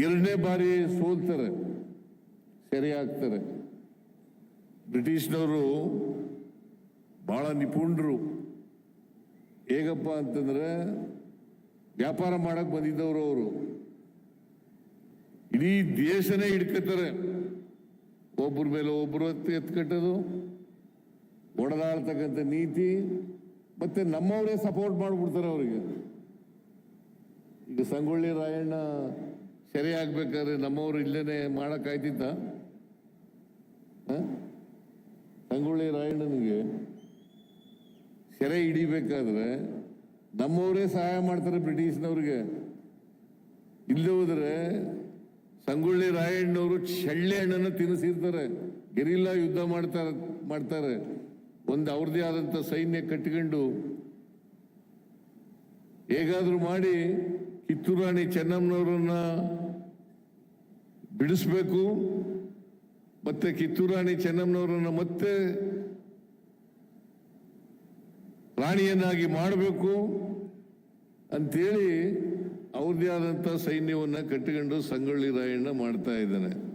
ಎರಡನೇ ಬಾರಿ ಸೋಲ್ತಾರೆ ಸೆರೆ ಆಗ್ತಾರೆ ಬ್ರಿಟಿಷ್ನವರು ಬಹಳ ನಿಪುಣರು. ಹೇಗಪ್ಪ ಅಂತಂದ್ರೆ ವ್ಯಾಪಾರ ಮಾಡಕ್ ಬಂದಿದ್ದವರು ಅವರು. ಇಡೀ ದೇಶನೇ ಹಿಡ್ಕತ್ತಾರೆ ಒಬ್ಬರ ಮೇಲೆ ಒಬ್ಬರು ಎತ್ಕಟ್ಟೋದು, ಒಡೆದಾಡ್ತಕ್ಕಂಥ ನೀತಿ, ಮತ್ತೆ ನಮ್ಮವರೇ ಸಪೋರ್ಟ್ ಮಾಡಿಬಿಡ್ತಾರೆ ಅವರಿಗೆ. ಈಗ ಸಂಗೊಳ್ಳಿ ರಾಯಣ್ಣ ಸೆರೆ ಆಗ್ಬೇಕಾದ್ರೆ ನಮ್ಮವರು ಇಲ್ಲೇನೆ ಮಾಡಕ್ಕಾಯ್ತಿದ್ದ? ಸಂಗೊಳ್ಳಿ ರಾಯಣ್ಣನಿಗೆ ಸೆರೆ ಹಿಡಿಬೇಕಾದ್ರೆ ನಮ್ಮವರೇ ಸಹಾಯ ಮಾಡ್ತಾರೆ ಬ್ರಿಟಿಷ್ನವ್ರಿಗೆ. ಇಲ್ಲದೆ ಹೋದ್ರೆ ಸಂಗೊಳ್ಳಿ ರಾಯಣ್ಣವರು ಚಳ್ಳೆ ಹಣ್ಣನ್ನು ತಿನ್ನಿಸಿರ್ತಾರೆ. ಗೆರಿಲ್ಲ ಯುದ್ಧ ಮಾಡ್ತಾರೆ ಮಾಡ್ತಾರೆ. ಒಂದು ಅವ್ರದ್ದೇ ಆದಂಥ ಸೈನ್ಯ ಕಟ್ಟಿಕೊಂಡು ಹೇಗಾದರೂ ಮಾಡಿ ಕಿತ್ತೂರು ರಾಣಿ ಚೆನ್ನಮ್ಮನವರನ್ನ ಬಿಡಿಸ್ಬೇಕು. ಮತ್ತೆ ಕಿತ್ತೂರು ರಾಣಿ ಚೆನ್ನಮ್ಮನವರನ್ನ ಮತ್ತೆ ರಾಣಿಯನ್ನಾಗಿ ಮಾಡಬೇಕು ಅಂತೇಳಿ ಅವ್ರದ್ದೇ ಆದಂಥ ಸೈನ್ಯವನ್ನು ಕಟ್ಟಿಕೊಂಡು ಸಂಗೊಳ್ಳಿ ರಾಯಣ್ಣ ಮಾಡ್ತಾ ಇದ್ದಾನೆ.